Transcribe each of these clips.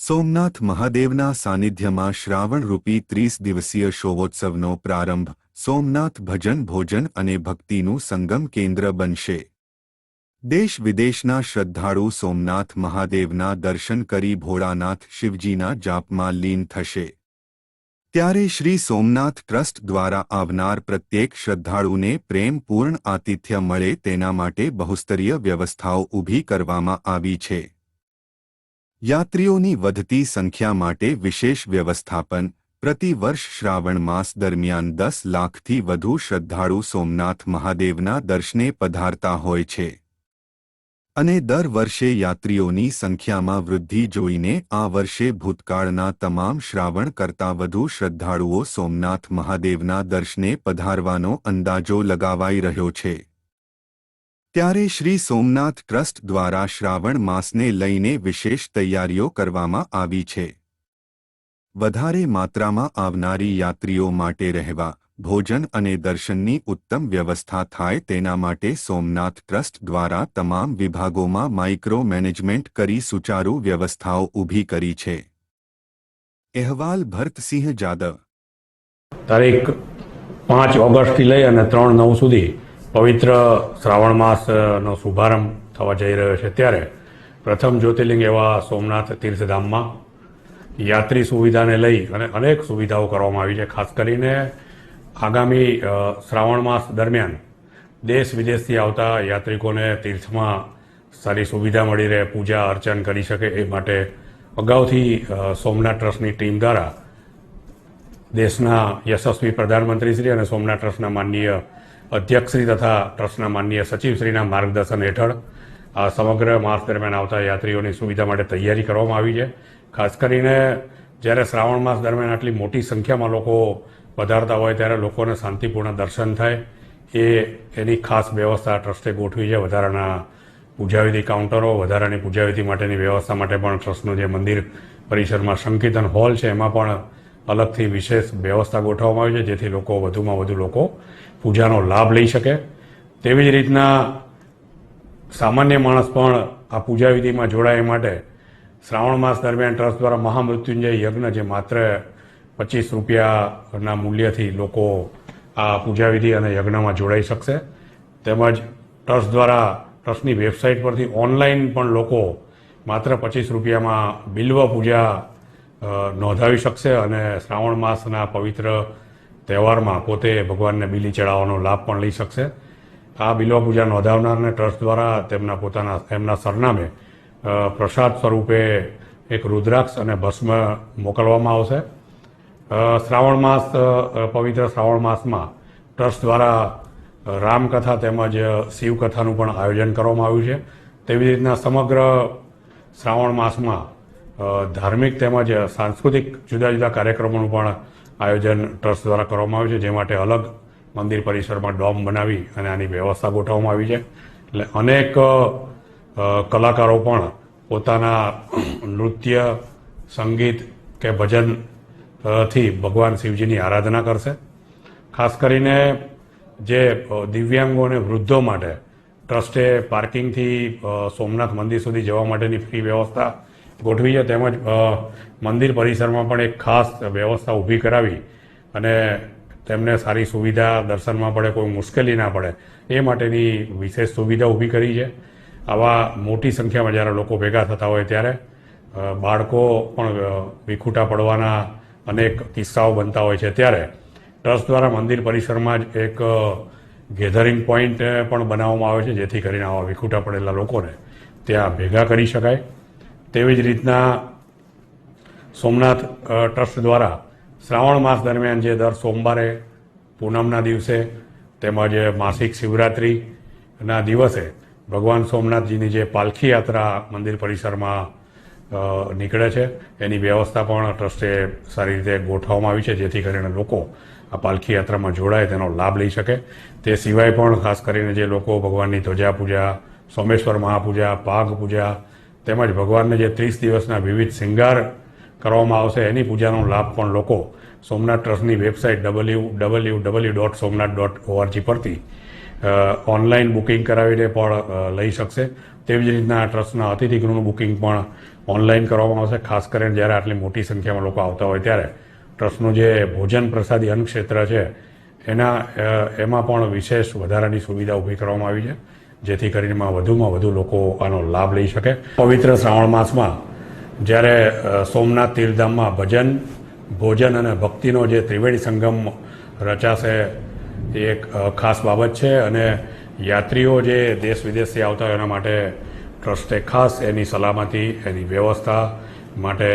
સોમનાથ મહાદેવના સાનિધ્યમાં શ્રાવણરૂપી ત્રીસ દિવસીય શોવોત્સવનો પ્રારંભ સોમનાથ ભજન ભોજન અને ભક્તિનું સંગમ કેન્દ્ર બનશે. દેશ વિદેશના શ્રદ્ધાળુ સોમનાથ મહાદેવના દર્શન કરી ભોળાનાથ શિવજીના જાપમાં લીન થશે. ત્યારે શ્રી સોમનાથ ટ્રસ્ટ દ્વારા આવનાર પ્રત્યેક શ્રદ્ધાળુને પ્રેમપૂર્ણ આતિથ્ય મળે તેના માટે બહુસ્તરીય વ્યવસ્થાઓ ઊભી કરવામાં આવી છે. યાત્રીઓની વધતી સંખ્યા માટે વિશેષ વ્યવસ્થાપન. પ્રતિ વર્ષ શ્રાવણ માસ દરમિયાન દસ લાખથી વધુ શ્રદ્ધાળુ સોમનાથ મહાદેવના દર્શને પધારતા હોય છે. અને દર વર્ષે યાત્રીઓની સંખ્યામાં વૃદ્ધિ જોઈને આ વર્ષે ભૂતકાળના તમામ શ્રાવણ કરતાં વધુ શ્રદ્ધાળુઓ સોમનાથ મહાદેવના દર્શને પધારવાનો અંદાજો લગાવાઈ રહ્યો છે. ત્યારે શ્રી સોમનાથ ટ્રસ્ટ દ્વારા શ્રાવણ માસને લઈને વિશેષ તૈયારીઓ કરવામાં આવી છે. વધારે માત્રામાં આવનારી યાત્રીઓ માટે રહેવા, ભોજન અને દર્શનની ઉત્તમ વ્યવસ્થા થાય તેના માટે સોમનાથ ટ્રસ્ટ દ્વારા તમામ વિભાગોમાં માઇક્રો મેનેજમેન્ટ કરી સુચારુ વ્યવસ્થાઓ ઊભી કરી છે. અહેવાલ ભરતસિંહ જાદવ. તારીખ પાંચ ઓગસ્ટથી લઈ અને ત્રણ નવ સુધી પવિત્ર શ્રાવણ માસનો શુભારંભ થવા જઈ રહ્યો છે ત્યારે પ્રથમ જ્યોતિર્લિંગ એવા સોમનાથ તીર્થધામમાં યાત્રી સુવિધાને લઈ અને અનેક સુવિધાઓ કરવામાં આવી છે. ખાસ કરીને આગામી શ્રાવણ માસ દરમિયાન દેશ વિદેશથી આવતા યાત્રિકોને તીર્થમાં સારી સુવિધા મળી રહે, પૂજા અર્ચન કરી શકે એ માટે અગાઉથી સોમનાથ ટ્રસ્ટની ટીમ દ્વારા દેશના યશસ્વી પ્રધાનમંત્રીશ્રી અને સોમનાથ ટ્રસ્ટના માનનીય અધ્યક્ષશ્રી તથા ટ્રસ્ટના માનનીય સચિવશ્રીના માર્ગદર્શન હેઠળ આ સમગ્ર માસ દરમિયાન આવતા યાત્રીઓની સુવિધા માટે તૈયારી કરવામાં આવી છે. ખાસ કરીને જ્યારે શ્રાવણ માસ દરમિયાન આટલી મોટી સંખ્યામાં લોકો પધારતા હોય ત્યારે લોકોને શાંતિપૂર્ણ દર્શન થાય. એ એની ખાસ વ્યવસ્થા ટ્રસ્ટે ગોઠવી છે. વધારાના પૂજાવિધિ કાઉન્ટરો, વધારાની પૂજાવિધિ માટેની વ્યવસ્થા માટે પણ ટ્રસ્ટનું જે મંદિર પરિસરમાં સંકીર્તન હોલ છે, એમાં પણ અલગથી વિશેષ વ્યવસ્થા ગોઠવવામાં આવી છે, જેથી લોકો વધુમાં વધુ લોકો પૂજાનો લાભ લઈ શકે. તેવી જ રીતના સામાન્ય માણસ પણ આ પૂજાવિધિમાં જોડાય એ માટે શ્રાવણ માસ દરમિયાન ટ્રસ્ટ દ્વારા મહામૃત્યુંજય યજ્ઞ, જે માત્ર પચીસ રૂપિયાના મૂલ્યથી લોકો આ પૂજાવિધિ અને યજ્ઞમાં જોડાઈ શકશે. તેમજ ટ્રસ્ટ દ્વારા ટ્રસ્ટની વેબસાઇટ પરથી ઓનલાઈન પણ લોકો માત્ર પચીસ રૂપિયામાં બિલ્વ પૂજા નોંધાવી શકશે અને શ્રાવણ માસના પવિત્ર તહેવારમાં પોતે ભગવાનને બિલી ચડાવવાનો લાભ પણ લઈ શકશે. આ બિલવા પૂજા નોંધાવનારને ટ્રસ્ટ દ્વારા તેમના પોતાના એમના સરનામે પ્રસાદ સ્વરૂપે એક રુદ્રાક્ષ અને ભસ્મ મોકલવામાં આવશે. શ્રાવણ માસ પવિત્ર શ્રાવણ માસમાં ટ્રસ્ટ દ્વારા રામકથા તેમજ શિવકથાનું પણ આયોજન કરવામાં આવ્યું છે. તેવી રીતના સમગ્ર શ્રાવણ માસમાં ધાર્મિક તેમજ સાંસ્કૃતિક જુદા જુદા કાર્યક્રમોનું પણ આયોજન ટ્રસ્ટ દ્વારા કરવામાં આવ્યું છે, જે માટે અલગ મંદિર પરિસરમાં ડોમ બનાવી અને આની વ્યવસ્થા ગોઠવવામાં આવી છે. એટલે અનેક કલાકારો પણ પોતાના નૃત્ય, સંગીત કે ભજનથી ભગવાન શિવજીની આરાધના કરશે. ખાસ કરીને જે દિવ્યાંગો અને વૃદ્ધો માટે ટ્રસ્ટે પાર્કિંગથી સોમનાથ મંદિર સુધી જવા માટેની ફ્રી વ્યવસ્થા ગોઠવી છે. તેમજ મંદિર પરિસરમાં પણ એક ખાસ વ્યવસ્થા ઊભી કરાવી અને તેમને સારી સુવિધા દર્શનમાં પડે, કોઈ મુશ્કેલી ના પડે, એ માટેની વિશેષ સુવિધા ઊભી કરી છે. આવા મોટી સંખ્યામાં જ્યારે લોકો ભેગા થતા હોય ત્યારે બાળકો પણ વિખૂટા પડવાના અનેક કિસ્સાઓ બનતા હોય છે. ત્યારે ટ્રસ્ટ દ્વારા મંદિર પરિસરમાં જ એક ગેધરિંગ પોઈન્ટ પણ બનાવવામાં આવે છે, જેથી કરીને આવા વિખૂટા પડેલા લોકોને ત્યાં ભેગા કરી શકાય. તેવી જ રીતના સોમનાથ ટ્રસ્ટ દ્વારા શ્રાવણ માસ દરમિયાન જે દર સોમવારે પૂનમના દિવસે તેમજ માસિક શિવરાત્રિના દિવસે ભગવાન સોમનાથજીની જે પાલખી યાત્રા મંદિર પરિસરમાં નીકળે છે. એની વ્યવસ્થા પણ ટ્રસ્ટે સારી રીતે ગોઠવવામાં આવી છે, જેથી કરીને લોકો આ પાલખી યાત્રામાં જોડાય, તેનો લાભ લઈ શકે. તે સિવાય પણ ખાસ કરીને જે લોકો ભગવાનની ધ્વજા પૂજા સોમેશ્વર મહાપૂજા પાગ પૂજા તેમજ ભગવાનને જે ત્રીસ દિવસના વિવિધ શિંગાર કરવામાં આવશે, એની પૂજાનો લાભ પણ લોકો Somnath trust website W W W dot Somnath dot O R G પરથી ઓનલાઈન બુકિંગ કરાવીને પણ લઈ શકશે. તેવી જ રીતના ટ્રસ્ટના અતિથિગૃહનું બુકિંગ પણ ઓનલાઈન કરવામાં આવશે, ખાસ કરીને જ્યારે આટલી મોટી સંખ્યામાં લોકો આવતા હોય ત્યારે. ટ્રસ્ટનું જે ભોજન પ્રસાદી અન્ન ક્ષેત્ર છે, એના એમાં પણ વિશેષ વધારાની સુવિધા ઊભી કરવામાં આવી છે. જેથી કરીને વધુમાં વધુ લોકો આનો લાભ લઈ શકે. પવિત્ર શ્રાવણ માસમાં જ્યારે સોમનાથ તીર્થધામમાં ભજન, ભોજન અને ભક્તિનો જે ત્રિવેણી સંગમ રચાશે એ એક ખાસ બાબત છે અને યાત્રીઓ જે દેશ વિદેશથી આવતા હોય એના માટે ટ્રસ્ટે ખાસ એની સલામતી, એની વ્યવસ્થા માટે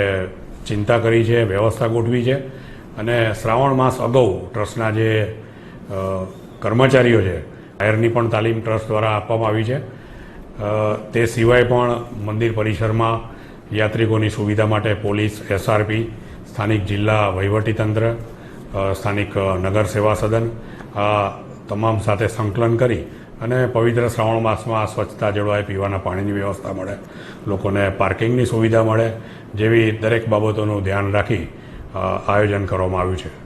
ચિંતા કરી છે, વ્યવસ્થા ગોઠવી છે. અને શ્રાવણ માસ અગાઉ ટ્રસ્ટના જે કર્મચારીઓ છે ફાયરની પણ તાલીમ ટ્રસ્ટ દ્વારા આપવામાં આવી છે. તે સિવાય પણ મંદિર પરિસરમાં યાત્રિકોની સુવિધા માટે પોલીસ એસઆરપી સ્થાનિક જિલ્લા વહીવટીતંત્ર સ્થાનિક નગર સેવા સદન આ તમામ સાથે સંકલન કરી અને પવિત્ર શ્રાવણ માસમાં સ્વચ્છતા જળવાય, પીવાના પાણીની વ્યવસ્થા મળે, લોકોને પાર્કિંગની સુવિધા મળે જેવી દરેક બાબતોનું ધ્યાન રાખી આયોજન કરવામાં આવ્યું છે.